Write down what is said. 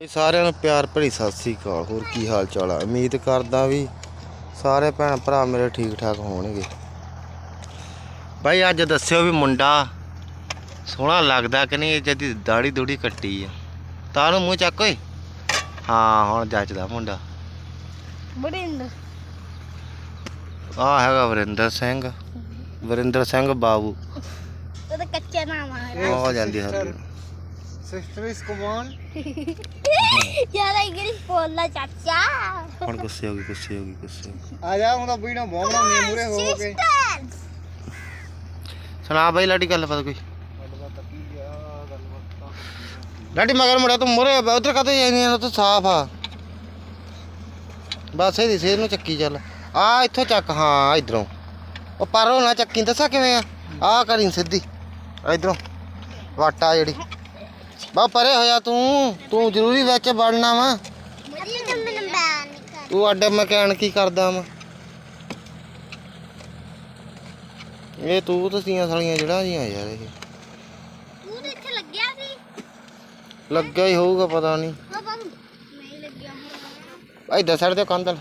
ਇਹ ਸਾਰਿਆਂ ਨੂੰ ਪਿਆਰ ਭਰੀ ਸਤਿ ਸ੍ਰੀ ਅਕਾਲ। ਹੋਰ ਕੀ ਹਾਲ ਚਾਲ ਆ? ਉਮੀਦ ਕਰਦਾ ਵੀ ਸਾਰੇ ਭੈਣ ਭਰਾ ਮੇਰੇ ਠੀਕ ਠਾਕ ਹੋਣਗੇ। ਭਾਈ ਅੱਜ ਦੱਸਿਓ ਵੀ ਮੁੰਡਾ ਸੋਹਣਾ ਲੱਗਦਾ ਕਿ ਨਹੀਂ? ਜਦੀ ਦਾੜੀ ਦੂੜੀ ਕੱਟੀ ਆ। ਤਾਂ ਨੂੰ ਮੂੰਹ ਚੱਕ ਓਏ। ਹਾਂ ਹੁਣ ਜੱਜਦਾ ਮੁੰਡਾ। ਬੜਿੰਦਰ ਆ ਹੈਗਾ ਵਰਿੰਦਰ ਸਿੰਘ। ਵਰਿੰਦਰ ਸਿੰਘ ਬਾਬੂ। ਉਹਦਾ ਕੱਚਾ ਨਾਮ ਆ। ਆ ਜਾਂਦੀ ਹਰ ਸਿਸਟਰ ਇਸ ਕਮਾਨ ਯਾਰ ਇੰਗਲਿਸ਼ ਬੋਲਦਾ ਚਾਚਾ ਹੁਣ ਗੁੱਸੇ ਹੋ ਗਈ ਗੁੱਸੇ ਹੋ ਗਈ ਗੁੱਸੇ ਹੋ ਗਈ। ਆ ਜਾ ਉਹਦਾ ਵੀਡੀਓ ਬਹੁਤ ਬਣਾਉਣੀ ਮੂਰੇ ਹੋ ਹੋ ਕੇ Sisters! ਸੁਣਾ ਬਾਈ ਲਾਡੀ ਗੱਲ ਪਤਾ ਕੋਈ ਗੱਲਬਾਤ ਕੀ ਆ ਗੱਲਬਾਤ ਤਾਂ ਲਾਡੀ ਮਗਰ ਮੁੜਿਆ ਤੂੰ ਮੁਰੇ ਉਧਰ ਕਦੋਂ ਜਾਣੀ ਆ ਤੂੰ ਸਾਫ਼ ਆ ਬਸ ਇਹਦੀ ਸੇਰ ਨੂੰ ਚੱਕੀ ਚੱਲ ਆ ਇੱਥੋਂ ਚੱਕ ਹਾਂ ਇਧਰੋਂ ਉਹ ਪਰੋਂ ਨਾ ਚੱਕੀ ਦੱਸਾਂ ਕਿਵੇਂ ਆ ਆ ਕਰੀ ਸਿੱਧੀ ਇਧਰੋਂ ਵਾਟਾ ਜਿਹੜੀ ਬਾ ਪਰੇ ਹੋਇਆ ਤੂੰ ਤੂੰ ਜ਼ਰੂਰੀ ਵਿੱਚ ਵੜਨਾ ਵਾ। ਤੂੰ ਅੱਡ ਮਕੈਨਿਕ ਕੀ ਕਰਦਾ ਵਾ? ਇਹ ਤੂੰ ਤਸੀਆਂ ਸਾਲੀਆਂ ਜਿਹੜਾ ਜੀਆਂ ਯਾਰ ਇਹ। ਤੂੰ ਤੇ ਇੱਥੇ ਲੱਗਿਆ ਸੀ? ਲੱਗਿਆ ਹੀ ਹੋਊਗਾ ਪਤਾ ਨਹੀਂ। ਨਹੀਂ ਲੱਗਿਆ ਹੋਊਗਾ ਭਾਈ ਦਸੜ ਦੇ ਕੰਦਲ